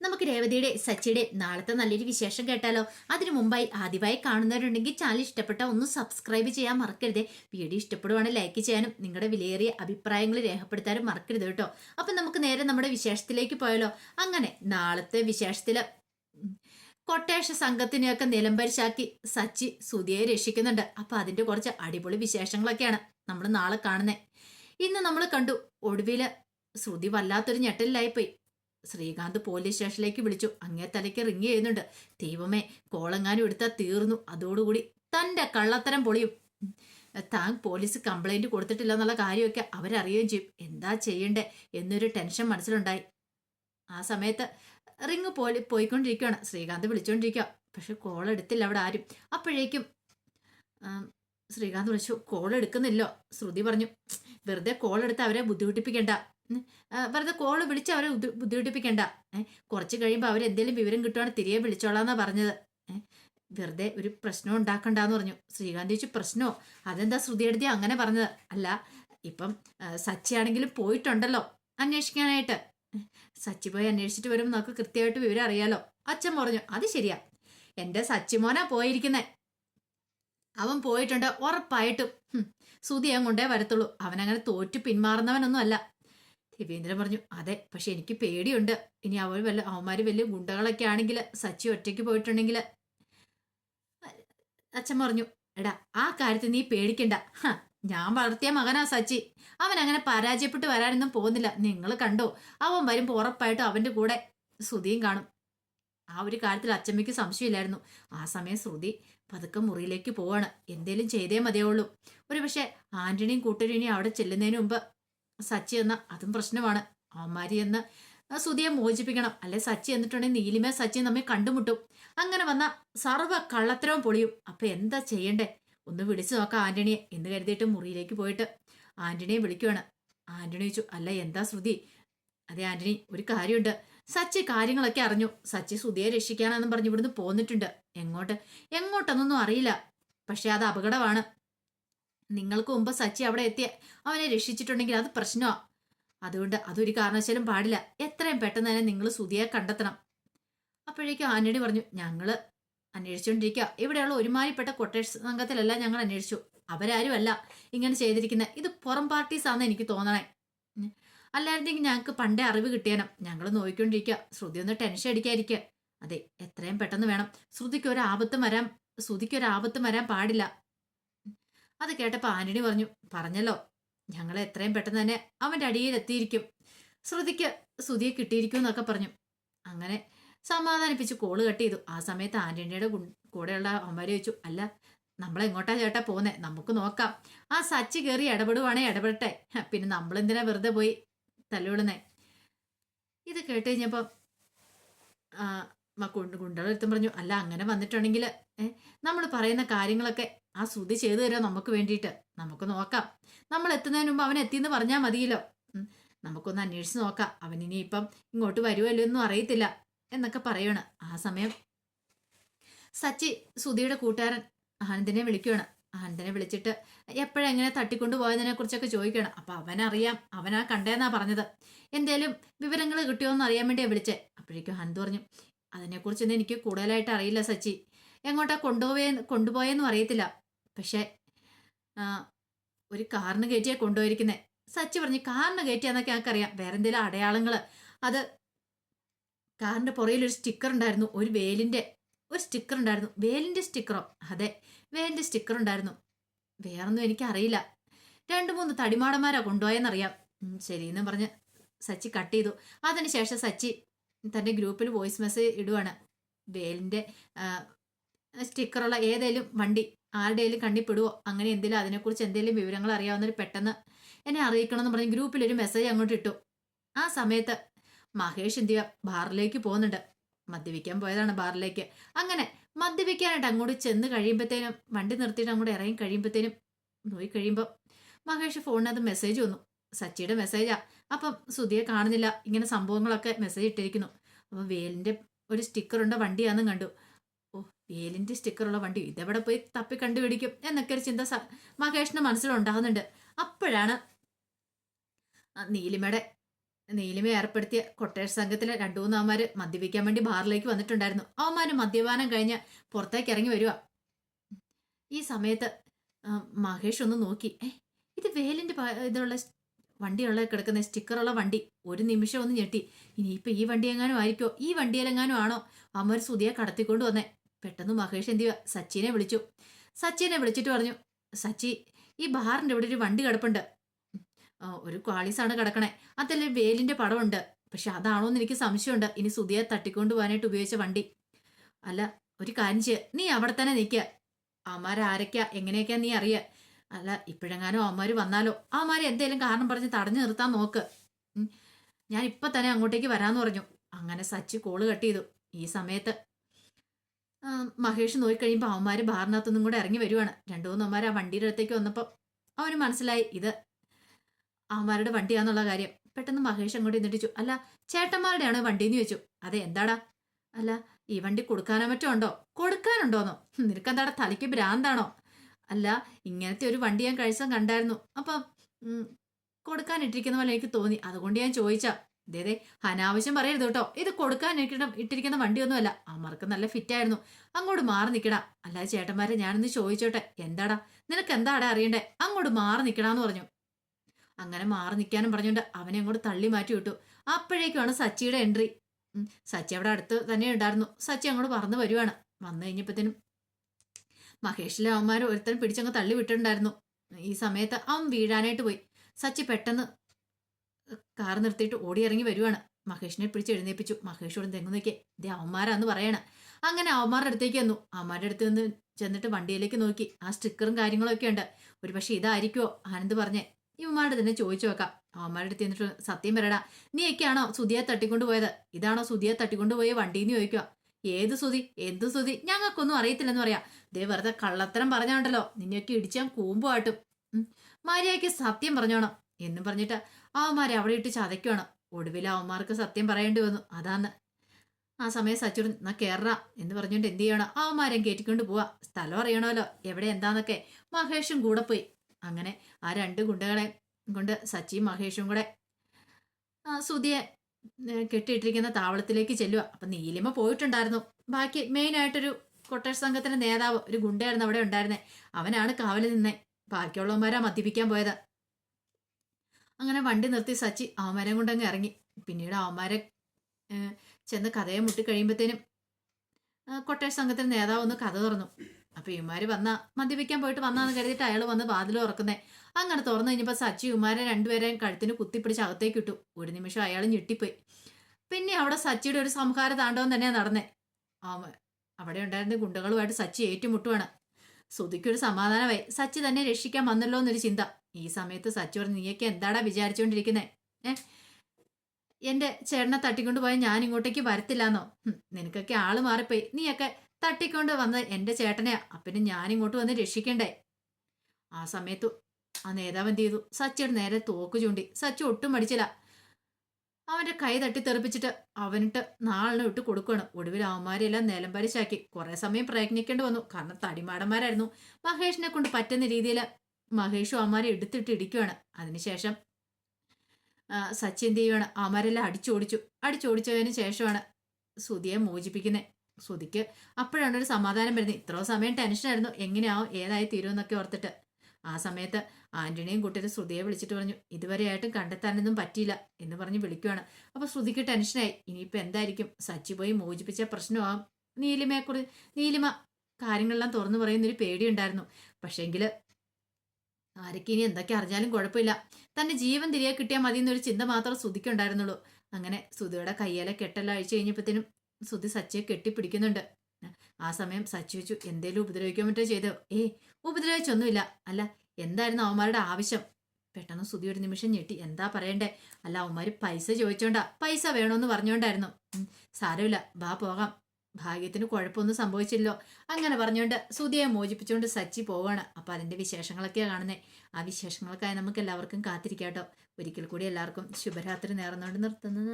നമുക്ക് രേവതിയുടെ സച്ചിയുടെ നാളത്തെ നല്ലൊരു വിശേഷം കേട്ടാലോ? അതിനു മുമ്പായി ആദ്യമായി കാണുന്നവരുണ്ടെങ്കിൽ ചാനൽ ഇഷ്ടപ്പെട്ട ഒന്ന് സബ്സ്ക്രൈബ് ചെയ്യാൻ മറക്കരുത്. വീഡിയോ ഇഷ്ടപ്പെടുവാണെങ്കിൽ ലൈക്ക് ചെയ്യാനും നിങ്ങളുടെ വിലയേറിയ അഭിപ്രായങ്ങൾ രേഖപ്പെടുത്താനും മറക്കരുത് കേട്ടോ. അപ്പം നമുക്ക് നേരെ നമ്മുടെ വിശേഷത്തിലേക്ക് പോയാലോ? അങ്ങനെ നാളത്തെ വിശേഷത്തിൽ കൊട്ടേഷ സംഘത്തിനെയൊക്കെ നിലംപരിശാക്കി സച്ചി സുധിയെ രക്ഷിക്കുന്നുണ്ട്. അപ്പൊ അതിന്റെ കുറച്ച് അടിപൊളി വിശേഷങ്ങളൊക്കെയാണ് നമ്മൾ നാളെ കാണുന്നത് ഇന്ന് നമ്മൾ കണ്ടു ഒടുവിൽ ശ്രുതി വല്ലാത്തൊരു ഞെട്ടലിലായിപ്പോയി. ശ്രീകാന്ത് പോലീസ് സ്റ്റേഷനിലേക്ക് വിളിച്ചു. അങ്ങേ തലയ്ക്ക് റിങ് ചെയ്യുന്നുണ്ട്. ദൈവമേ കോളങ്ങാനും എടുത്താൽ തീർന്നു. അതോടുകൂടി തന്റെ കള്ളത്തരം പൊളിയും. താൻ പോലീസ് കംപ്ലൈന്റ് കൊടുത്തിട്ടില്ല എന്നുള്ള കാര്യമൊക്കെ അവരറിയുകയും ചെയ്യും. എന്താ ചെയ്യണ്ടേ എന്നൊരു ടെൻഷൻ മനസ്സിലുണ്ടായി. ആ സമയത്ത് റിങ് പോയി പോയിക്കൊണ്ടിരിക്കുകയാണ് ശ്രീകാന്ത് വിളിച്ചുകൊണ്ടിരിക്കുക പക്ഷെ കോൾ എടുത്തില്ല അവിടെ ആരും. അപ്പോഴേക്കും ശ്രീകാന്ത് വിളിച്ചു. കോൾ എടുക്കുന്നില്ലോ. ശ്രുതി പറഞ്ഞു. വെറുതെ കോൾ എടുത്ത് അവരെ ബുദ്ധിമുട്ടിപ്പിക്കണ്ട. വെറുതെ കോൾ വിളിച്ച് അവരെ ബുദ്ധി- ബുദ്ധിമുട്ടിപ്പിക്കണ്ട. കുറച്ച് കഴിയുമ്പോൾ അവരെന്തെങ്കിലും വിവരം കിട്ടുവാണെങ്കിൽ തിരികെ വിളിച്ചോളാന്നാ പറഞ്ഞത്. വെറുതെ ഒരു പ്രശ്നം ഉണ്ടാക്കണ്ടെന്ന് പറഞ്ഞു. ശ്രീകാന്ത് ചോദിച്ചു പ്രശ്നമോ അതെന്താ ശ്രുതി എടുത്തി അങ്ങനെ പറഞ്ഞത്? അല്ല ഇപ്പം സച്ചിയാണെങ്കിലും പോയിട്ടുണ്ടല്ലോ അന്വേഷിക്കാനായിട്ട്. സച്ചി പോയി അന്വേഷിച്ചിട്ട് വരുമ്പോൾ നമുക്ക് കൃത്യമായിട്ട് വിവരം അറിയാലോ. അച്ഛൻ പറഞ്ഞു അത് ശരിയാ. എന്റെ സച്ചിമോനാ പോയിരിക്കുന്നേ. അവൻ പോയിട്ടുണ്ട് ഉറപ്പായിട്ടും. ശ്രുതി അങ്ങോട്ടേ വരത്തുള്ളൂ. അവനങ്ങനെ തോറ്റു പിന്മാറുന്നവനൊന്നും അല്ല രവീന്ദ്രൻ പറഞ്ഞു അതെ പക്ഷെ എനിക്ക് പേടിയുണ്ട്. ഇനി അവർ വല്ല അവന്മാർ വലിയ ഗുണ്ടകളൊക്കെ ആണെങ്കിൽ സച്ചി ഒറ്റയ്ക്ക് പോയിട്ടുണ്ടെങ്കിൽ അച്ഛൻ പറഞ്ഞു എടാ ആ കാര്യത്തിൽ നീ പേടിക്കണ്ട. ഞാൻ വളർത്തിയ മകനാ സച്ചി. അവൻ അങ്ങനെ പരാജയപ്പെട്ട് വരാനൊന്നും പോകുന്നില്ല. നിങ്ങൾ കണ്ടോ? അവൻ വരുമ്പോൾ ഉറപ്പായിട്ടും അവന്റെ കൂടെ ശ്രുതിയും കാണും. ആ ഒരു കാര്യത്തിൽ അച്ചമ്മയ്ക്ക് സംശയമില്ലായിരുന്നു. ആ സമയം ശ്രുതി പതുക്കെ മുറിയിലേക്ക് പോവാണ്. എന്തേലും ചെയ്തേ മതിയുള്ളൂ ഒരു പക്ഷേ ആന്റണിയും കൂട്ടരും അവിടെ ചെല്ലുന്നതിന് മുമ്പ് സച്ചി എന്ന അതും പ്രശ്നമാണ്. അവന്മാരി എന്ന് സുധിയെ മോചിപ്പിക്കണം. അല്ലെ സച്ചി എന്നിട്ടുണ്ടെങ്കിൽ നീലിമേ സച്ചി തമ്മിൽ കണ്ടുമുട്ടും. അങ്ങനെ വന്ന സർവ കള്ളത്തരവും പൊളിയും. അപ്പൊ എന്താ ചെയ്യണ്ടേ? ഒന്ന് വിളിച്ചു നോക്കാം ആന്റണിയെ. എന്ന് കരുതിയിട്ട് മുറിയിലേക്ക് പോയിട്ട് ആന്റണിയെ വിളിക്കുവാണ്. ആന്റണി ചോദിച്ചു അല്ല എന്താ ശ്രുതി? അതെ ആന്റണി ഒരു കാര്യമുണ്ട്. സച്ചി കാര്യങ്ങളൊക്കെ അറിഞ്ഞു. സച്ചി സുധിയെ രക്ഷിക്കാനെന്നും പറഞ്ഞ് ഇവിടുന്ന് പോന്നിട്ടുണ്ട്. എങ്ങോട്ട്? എങ്ങോട്ടെന്നൊന്നും അറിയില്ല. പക്ഷെ അത് അപകടമാണ്. നിങ്ങൾക്ക് മുമ്പ് സച്ചി അവിടെ എത്തിയ അവനെ രക്ഷിച്ചിട്ടുണ്ടെങ്കിൽ അത് പ്രശ്നമാ. അതുകൊണ്ട് അതൊരു കാരണവശാലും പാടില്ല. എത്രയും പെട്ടെന്ന് തന്നെ നിങ്ങൾ സുതിയെ കണ്ടെത്തണം. അപ്പോഴേക്കും ആന്റണി പറഞ്ഞു ഞങ്ങൾ അന്വേഷിച്ചുകൊണ്ടിരിക്കുക ഇവിടെയുള്ള ഒരുമാതിരിപ്പെട്ട കൊട്ടേഴ്സ് സംഘത്തിലല്ല ഞങ്ങൾ അന്വേഷിച്ചു. അവരാരുമല്ല ഇങ്ങനെ ചെയ്തിരിക്കുന്ന. ഇത് പുറം പാർട്ടീസ് ആണെന്ന് എനിക്ക് തോന്നണേ. അല്ലായിരുന്നെങ്കിൽ ഞങ്ങൾക്ക് പണ്ടേ അറിവ് കിട്ടിയണം ഞങ്ങൾ നോക്കിക്കൊണ്ടിരിക്കുക ശ്രുതി ഒന്ന് ടെൻഷൻ അടിക്കാതിരിക്കുക അതെ എത്രയും പെട്ടെന്ന് വേണം. ശ്രുതിക്ക് ഒരു ആപത്തും വരാൻ ശ്രുതിക്ക് ഒരു ആപത്തും വരാൻ പാടില്ല. അത് കേട്ടപ്പോൾ ആന്റണി പറഞ്ഞു പറഞ്ഞല്ലോ ഞങ്ങൾ എത്രയും പെട്ടെന്ന് തന്നെ അവന്റെ അടിയിൽ എത്തിയിരിക്കും ശ്രുതിക്ക് ശ്രുതിയെ കിട്ടിയിരിക്കും എന്നൊക്കെ പറഞ്ഞു. അങ്ങനെ സമാധാനിപ്പിച്ച് കോൾ കട്ട് ചെയ്തു. ആ സമയത്ത് ആന്റണിയുടെ കൂടെയുള്ള അമ്മമാരെ ചോദിച്ചു അല്ല നമ്മളെങ്ങോട്ടാ ചേട്ടാ പോന്നെ നമുക്ക് നോക്കാം. ആ സച്ചി കയറി ഇടപെടുവാണേ ഇടപെടട്ടെ. പിന്നെ നമ്മളെന്തിനാ വെറുതെ പോയി തല്ലുവിടുന്നേ ഇത് കേട്ട് കഴിഞ്ഞപ്പം ആ ഗുണ്ടകളെടുത്തും പറഞ്ഞു അല്ല അങ്ങനെ വന്നിട്ടുണ്ടെങ്കിൽ നമ്മൾ പറയുന്ന കാര്യങ്ങളൊക്കെ ആ ശ്രുതി ചെയ്തു തരാം നമുക്ക് വേണ്ടിയിട്ട്? നമുക്ക് നോക്കാം. നമ്മൾ എത്തുന്നതിന് മുമ്പ് അവൻ എത്തിയെന്ന് പറഞ്ഞാൽ മതിയല്ലോ. നമുക്കൊന്ന് അന്വേഷിച്ച് നോക്കാം. അവൻ ഇനി ഇപ്പം ഇങ്ങോട്ട് വരുമല്ലോ എന്നും അറിയത്തില്ല എന്നൊക്കെ പറയണം. ആ സമയം സച്ചി സുധിയുടെ കൂട്ടുകാരൻ ആനന്ദിനെ വിളിക്കുകയാണ്. ആനന്ദിനെ വിളിച്ചിട്ട് എപ്പോഴെങ്ങനെ തട്ടിക്കൊണ്ടു പോയതിനെ കുറിച്ചൊക്കെ ചോദിക്കണം അപ്പൊ അവനറിയാം. അവനാ കണ്ടേന്നാ പറഞ്ഞത്. എന്തേലും വിവരങ്ങൾ കിട്ടിയോന്ന് അറിയാൻ വേണ്ടിയാ വിളിച്ചേ. അപ്പോഴേക്കും ഹന്ത് പറഞ്ഞു അതിനെക്കുറിച്ചൊന്നും എനിക്ക് കൂടുതലായിട്ട് അറിയില്ല സച്ചി. എങ്ങോട്ടാ കൊണ്ടുപോയേ കൊണ്ടുപോയെന്നും അറിയത്തില്ല. പക്ഷേ ഒരു കാറിന് കയറ്റിയാ കൊണ്ടുപോയിരിക്കുന്നത് സച്ചി പറഞ്ഞു കാറിന് കയറ്റിയാന്നൊക്കെ ഞങ്ങൾക്കറിയാം. വേറെ എന്തെങ്കിലും അടയാളങ്ങൾ അത് കാറിന്റെ പുറയിൽ ഒരു സ്റ്റിക്കർ ഉണ്ടായിരുന്നു ഒരു വേലിന്റെ ഒരു സ്റ്റിക്കർ ഉണ്ടായിരുന്നു വേലിന്റെ സ്റ്റിക്കറോ? അതെ വേലിന്റെ സ്റ്റിക്കർ ഉണ്ടായിരുന്നു വേറൊന്നും എനിക്കറിയില്ല. രണ്ട് മൂന്ന് തടിമാടന്മാരാ കൊണ്ടുപോയെന്നറിയാം. ശരിയെന്നും പറഞ്ഞ് സച്ചി കട്ട് ചെയ്തു. അതിനുശേഷം സച്ചി തന്റെ ഗ്രൂപ്പിൽ വോയിസ് മെസ്സേജ് ഇടുവാണ്. വേലിന്റെ സ്റ്റിക്കറുള്ള ഏതെങ്കിലും വണ്ടി ആരുടെയും കണ്ണിപ്പെടുവോ? അങ്ങനെ എന്തെങ്കിലും അതിനെക്കുറിച്ച് എന്തെങ്കിലും വിവരങ്ങൾ അറിയാവുന്നവർ പെട്ടെന്ന് എന്നെ അറിയിക്കണം എന്ന് പറഞ്ഞ് ഗ്രൂപ്പിൽ ഒരു മെസ്സേജ് അങ്ങോട്ട് ഇട്ടു. ആ സമയത്ത് മഹേഷ് എന്ത് ബാറിലേക്ക് പോകുന്നുണ്ട്. മദ്യപിക്കാൻ പോയതാണ് ബാറിലേക്ക്. അങ്ങനെ മദ്യപിക്കാനായിട്ട് അങ്ങോട്ട് ചെന്ന് കഴിയുമ്പോഴത്തേനും വണ്ടി നിർത്തിയിട്ട് അങ്ങോട്ട് ഇറങ്ങി കഴിയുമ്പോഴത്തേനും പോയി കഴിയുമ്പോൾ മഹേഷ് ഫോണിനകത്ത് മെസ്സേജ് വന്നു. സച്ചിയുടെ മെസ്സേജാ അപ്പം സുധിയെ കാണുന്നില്ല. ഇങ്ങനെ സംഭവങ്ങളൊക്കെ മെസ്സേജ് ഇട്ടിരിക്കുന്നു. അപ്പം വേലിന്റെ ഒരു സ്റ്റിക്കർ വണ്ടിയാണെന്നും കണ്ടു. ഓ വേലിന്റെ സ്റ്റിക്കറുള്ള വണ്ടി ഇതെവിടെ പോയി തപ്പി കണ്ടുപിടിക്കും എന്നൊക്കെ ഒരു ചിന്ത മഹേഷിന് മനസ്സിലുണ്ടാകുന്നുണ്ട്. അപ്പോഴാണ് നീലിമയുടെ നീലിമ ഏർപ്പെടുത്തിയ കൊട്ടേഷ് സംഘത്തിലെ രണ്ടു മൂന്ന് അവന്മാര് മദ്യപിക്കാൻ വേണ്ടി ബാറിലേക്ക് വന്നിട്ടുണ്ടായിരുന്നു. അവന്മാര് മദ്യപാനം കഴിഞ്ഞ് പുറത്തേക്ക് ഇറങ്ങി വരിക ഈ സമയത്ത് മഹേഷ് ഒന്ന് നോക്കി. ഏ ഇത് വേലിന്റെ ഇതുള്ള വണ്ടിയുള്ള കിടക്കുന്ന സ്റ്റിക്കറുള്ള വണ്ടി ഒരു നിമിഷം ഒന്ന് ഞെട്ടി. ഇനിയിപ്പോൾ ഈ വണ്ടി എങ്ങാനും ആയിരിക്കോ ഈ വണ്ടിയിലെങ്ങാനും ആണോ? അമ്മ സുതിയെ കടത്തിക്കൊണ്ട് വന്നേ. പെട്ടെന്ന് മഹേഷ് എന്ത് ചെയ്യുക സച്ചിനെ വിളിച്ചു. സച്ചിനെ വിളിച്ചിട്ട് പറഞ്ഞു സച്ചി ഈ ബാറിന്റെ ഇവിടെ ഒരു വണ്ടി കിടപ്പുണ്ട്. ഒരു ക്വാളീസാണ് കിടക്കണേ. അതല്ലേ വേലിന്റെ പടമുണ്ട് പക്ഷെ അതാണോ എന്ന് എനിക്ക് സംശയമുണ്ട്. ഇനി സുതിയെ തട്ടിക്കൊണ്ട് പോകാനായിട്ട് ഉപയോഗിച്ച വണ്ടി. അല്ല ഒരു കാര്യം ചെയ്യ. നീ അവിടെ തന്നെ നിൽക്കുക അമ്മാർ ആരൊക്കെയാ? എങ്ങനെയൊക്കെയാ നീ അറിയുക അല്ല ഇപ്പോഴെങ്ങാനും അമ്മമാർ വന്നാലോ? അമ്മാര് എന്തെങ്കിലും കാരണം പറഞ്ഞ് തടഞ്ഞു നിർത്താൻ നോക്ക്. ഞാൻ ഇപ്പം തന്നെ അങ്ങോട്ടേക്ക് വരാമെന്ന് പറഞ്ഞു. അങ്ങനെ സച്ചി കോൾ കട്ട് ചെയ്തു. ഈ സമയത്ത് മഹേഷ് നോക്കിക്കഴിയുമ്പോൾ അവന്മാർ ബാറിനകത്തുനിന്നും കൂടെ ഇറങ്ങി വരുവാണ്. രണ്ടു മൂന്നവന്മാർ ആ വണ്ടിയുടെ അടുത്തേക്ക് വന്നപ്പോൾ അവന് മനസ്സിലായി ഇത് അവന്മാരുടെ വണ്ടിയാന്നുള്ള കാര്യം. പെട്ടെന്ന് മഹേഷ് അങ്ങോട്ട് എന്നിട്ടിച്ചു അല്ല ചേട്ടന്മാരുടെയാണോ വണ്ടി എന്ന് ചോദിച്ചു. അതെ എന്താടാ? അല്ല ഈ വണ്ടി കൊടുക്കാനോ മറ്റോ ഉണ്ടോ? കൊടുക്കാനുണ്ടോന്നോ? നിനക്ക് നിനക്കെന്താടാ തലയ്ക്ക് ഭ്രാന്താണോ? അല്ല ഇങ്ങനത്തെ ഒരു വണ്ടി ഞാൻ കഴിച്ചാൽ കണ്ടായിരുന്നു. അപ്പം കൊടുക്കാനിട്ടിരിക്കുന്ന പോലെ എനിക്ക് തോന്നി. അതുകൊണ്ട് ഞാൻ ചോദിച്ചാ. ഇതേ അനാവശ്യം പറയരുത് കേട്ടോ. ഇത് കൊടുക്കാൻ ഇട്ടിരിക്കുന്ന വണ്ടിയൊന്നുമല്ല. അമ്മർക്ക് നല്ല ഫിറ്റ് ആയിരുന്നു. അങ്ങോട്ട് മാറി നിൽക്കടാ അല്ലാതെ ചേട്ടന്മാരെ ഞാനൊന്ന് ചോദിച്ചോട്ടെ. എന്താടാ? നിനക്ക് എന്താടാ അറിയണ്ടേ? അങ്ങോട്ട് മാറി നിൽക്കടാന്ന് പറഞ്ഞു. അങ്ങനെ മാറി നിൽക്കാനും പറഞ്ഞുകൊണ്ട് അവനെ അങ്ങോട്ട് തള്ളി മാറ്റി വിട്ടു. അപ്പോഴേക്കുമാണ് സച്ചിയുടെ എൻട്രി സച്ചി അവിടെ അടുത്ത് തന്നെ ഉണ്ടായിരുന്നു. സച്ചി അങ്ങോട്ട് പറന്ന് വരുവാണ്. വന്നു കഴിഞ്ഞപ്പോഴത്തേനും മഹേഷിലെ അവന്മാർ ഒരുത്തരം പിടിച്ചങ്ങ് തള്ളി വിട്ടിട്ടുണ്ടായിരുന്നു. ഈ സമയത്ത് അവൻ വീഴാനായിട്ട് പോയി. സച്ചി പെട്ടെന്ന് കാർ നിർത്തിയിട്ട് ഓടി ഇറങ്ങി വരുവാണ്. മഹേഷിനെ പിടിച്ച് എഴുന്നേപ്പിച്ചു. മഹേഷോട് നോക്കിയേ ഇതേ അവന്മാരാന്ന് പറയണ. അങ്ങനെ അവന്മാരുടെ അടുത്തേക്ക് വന്നു. അവന്മാരുടെ അടുത്ത് നിന്ന് ചെന്നിട്ട് വണ്ടിയിലേക്ക് നോക്കി. ആ സ്റ്റിക്കറും കാര്യങ്ങളും ഒക്കെ ഉണ്ട്. ഒരു പക്ഷെ ഇതായിരിക്കുമോ ആനന്ദ് പറഞ്ഞേ ഇവന്മാരുടെ തന്നെ ചോദിച്ചു നോക്കാം. അവന്മാരുടെ അടുത്ത് എന്നിട്ട് സത്യം വരടാ നീയൊക്കെയാണോ സുധിയെ തട്ടിക്കൊണ്ട് പോയത്? ഇതാണോ സുധിയെ തട്ടിക്കൊണ്ട് പോയ വണ്ടിന്ന് ചോദിക്കുക ഏത് സുതി എന്ത് സുതി ഞങ്ങൾക്കൊന്നും അറിയത്തില്ലെന്ന് പറയാം. ദേ വെറുതെ കള്ളത്തരം പറഞ്ഞാണ്ടല്ലോ. നിന്നെയൊക്കെ ഇടിച്ചാൽ കൂമ്പുമായിട്ടും മര്യാദയ്ക്ക് സത്യം പറഞ്ഞോണം. എന്നും പറഞ്ഞിട്ട് അവന്മാരെ അവിടെ ഇട്ട് ചതയ്ക്കണം ഒടുവിൽ അവന്മാർക്ക് സത്യം പറയേണ്ടി വന്നു. അതാന്ന്. ആ സമയം സച്ചുടൻ എന്നാ കേറ എന്ന് പറഞ്ഞുകൊണ്ട് എന്ത് ചെയ്യണം? അവന്മാരെയും കയറ്റിക്കൊണ്ട് പോവാ. സ്ഥലം അറിയണമല്ലോ. എവിടെ എന്താന്നൊക്കെ. മഹേഷും കൂടെ പോയി. അങ്ങനെ ആ രണ്ട് ഗുണ്ടകളെ കൊണ്ട് സച്ചിയും മഹേഷും കൂടെ സുതിയെ കെട്ടിയിട്ടിരിക്കുന്ന താവളത്തിലേക്ക് ചെല്ലുക അപ്പൊ നീലിമ പോയിട്ടുണ്ടായിരുന്നു. ബാക്കി മെയിൻ ആയിട്ടൊരു കൊട്ടേഷ് സംഘത്തിന്റെ നേതാവ് ഒരു ഗുണ്ടയായിരുന്നു അവിടെ ഉണ്ടായിരുന്നത് അവനാണ് കാവലിൽ നിന്നേ. ബാക്കിയുള്ളവന്മാരാ മദ്യപിക്കാൻ പോയത്. അങ്ങനെ വണ്ടി നിർത്തി സച്ചി അവന്മാരെ കൊണ്ടങ്ങ് ഇറങ്ങി. പിന്നീട് അവന്മാരെ ചെന്ന് കഥയെ മുട്ടി കഴിയുമ്പോഴത്തേനും കൊട്ടേഷ് സംഘത്തിന്റെ നേതാവ് ഒന്ന് കഥ തുറന്നു. അപ്പോൾ ഇമാര് വന്ന മദ്യപിക്കാൻ പോയിട്ട് വന്നാന്ന് കരുതിയിട്ട് അയാൾ വന്ന് വാതിൽ തുറക്കുന്നേ. അങ്ങനെ തുറന്നു കഴിഞ്ഞപ്പോൾ സച്ചി ഉമാരെ രണ്ടുപേരെയും കഴുത്തിന് കുത്തിപ്പിടിച്ച് അകത്തേക്ക് ഇട്ടു. ഒരു നിമിഷം അയാൾ ഞെട്ടിപ്പോയി. പിന്നെ അവിടെ സച്ചിയുടെ ഒരു സംഹാര താണ്ഡവം തന്നെയാണ് നടന്നേ. അവ- അവിടെ ഉണ്ടായിരുന്ന ഗുണ്ടകളുമായിട്ട് സച്ചി ഏറ്റുമുട്ടുവാണ്. സുധിക്കൊരു സമാധാനമായി. സച്ചി തന്നെ രക്ഷിക്കാൻ വന്നല്ലോ എന്നൊരു ചിന്ത. ഈ സമയത്ത് സച്ചോറ് നീയൊക്കെ എന്താടാ വിചാരിച്ചുകൊണ്ടിരിക്കുന്നത് ഏ? എന്റെ ചേട്ടനെ തട്ടിക്കൊണ്ട് പോയാൽ ഞാൻ ഇങ്ങോട്ടേക്ക് വരത്തില്ലാന്നോ നിനക്കൊക്കെ ആൾ മാറിപ്പോയി. നീയൊക്കെ തട്ടിക്കൊണ്ട് വന്ന എന്റെ ചേട്ടനെയാ. അപ്പിന്നെ ഞാൻ ഇങ്ങോട്ട് വന്ന് രക്ഷിക്കണ്ടേ? ആ സമയത്ത് ആ നേതാവ് എന്ത് ചെയ്തു? സച്ചിയുടെ നേരെ തോക്ക് ചൂണ്ടി. സച്ചു ഒട്ടും മടിച്ചില്ല. അവന്റെ കൈ തട്ടി തെറിപ്പിച്ചിട്ട് അവനിട്ട് നാളിനെ ഇട്ട് കൊടുക്കുകയാണ് ഒടുവിൽ അവന്മാരെല്ലാം നിലം പരിശാക്കി കുറെ സമയം പ്രയത്നിക്കേണ്ടി വന്നു. കാരണം തടിമാടന്മാരായിരുന്നു. മഹേഷിനെ കൊണ്ട് പറ്റുന്ന രീതിയിൽ മഹേഷും അമ്മാരെ എടുത്തിട്ട് ഇടിക്കുകയാണ് അതിനുശേഷം സച്ചിൻ ദേവിയാണ് അവന്മാരെല്ലാം അടിച്ചോടിച്ചു. അടിച്ചോടിച്ചതിന് ശേഷമാണ് സുതിയെ മോചിപ്പിക്കുന്നത് സുതിക്ക് അപ്പോഴാണ് ഒരു സമാധാനം വരുന്നത്. ഇത്രയോ സമയം ടെൻഷനായിരുന്നു. എങ്ങനെയാവും? ഏതായി തീരുമെന്നൊക്കെ ഓർത്തിട്ട്. ആ സമയത്ത് ആന്റണിയും കുട്ടിയുടെ ശ്രുതിയെ വിളിച്ചിട്ട് പറഞ്ഞു ഇതുവരെയായിട്ടും കണ്ടെത്താനൊന്നും പറ്റിയില്ല എന്ന് പറഞ്ഞ് വിളിക്കുവാണ്. അപ്പൊ ശ്രുതിക്ക് ടെൻഷനായി. ഇനിയിപ്പോ എന്തായിരിക്കും? സച്ചി പോയി മോചിപ്പിച്ച പ്രശ്നമാകും നീലിമയെക്കുറിച്ച് നീലിമ കാര്യങ്ങളെല്ലാം തുറന്നു പറയുന്നൊരു പേടിയുണ്ടായിരുന്നു. പക്ഷേങ്കിൽ ആരൊക്കെ ഇനി എന്തൊക്കെ അറിഞ്ഞാലും കുഴപ്പമില്ല. തന്റെ ജീവൻ തിരികെ കിട്ടിയാൽ മതി എന്നൊരു ചിന്ത മാത്രം ശ്രുതിക്കുണ്ടായിരുന്നുള്ളൂ അങ്ങനെ ശ്രുതിയുടെ കയ്യേലെ കെട്ടെല്ലാം അഴിച്ചു കഴിഞ്ഞപ്പോഴത്തേനും ശ്രുതി സച്ചിയെ കെട്ടിപ്പിടിക്കുന്നുണ്ട്. ആ സമയം സച്ചി വെച്ചു എന്തേലും ഉപദ്രവിക്കാൻ പറ്റോ ചെയ്തോ? ഏ ഉപദ്രവിച്ചൊന്നുമില്ല. അല്ല എന്തായിരുന്നു അവന്മാരുടെ ആവശ്യം? പെട്ടെന്ന് സുധി ഒരു നിമിഷം ഞെട്ടി. എന്താ പറയണ്ടേ? അല്ല അവന്മാര് പൈസ ചോദിച്ചോണ്ടാ. പൈസ വേണോന്ന് പറഞ്ഞോണ്ടായിരുന്നു. സാരമില്ല. ബാ പോകാം. ഭാഗ്യത്തിന് കുഴപ്പമൊന്നും സംഭവിച്ചില്ലോ. അങ്ങനെ പറഞ്ഞുകൊണ്ട് സുധിയെ മോചിപ്പിച്ചുകൊണ്ട് സച്ചി പോവാണ്. അപ്പൊ അതിന്റെ വിശേഷങ്ങളൊക്കെയാണ് കാണുന്നത് ആ വിശേഷങ്ങൾക്കായി നമുക്ക് എല്ലാവർക്കും കാത്തിരിക്കാട്ടോ. ഒരിക്കൽ കൂടി എല്ലാവർക്കും ശുഭരാത്രി നേർന്നുകൊണ്ട് നിർത്തുന്നത്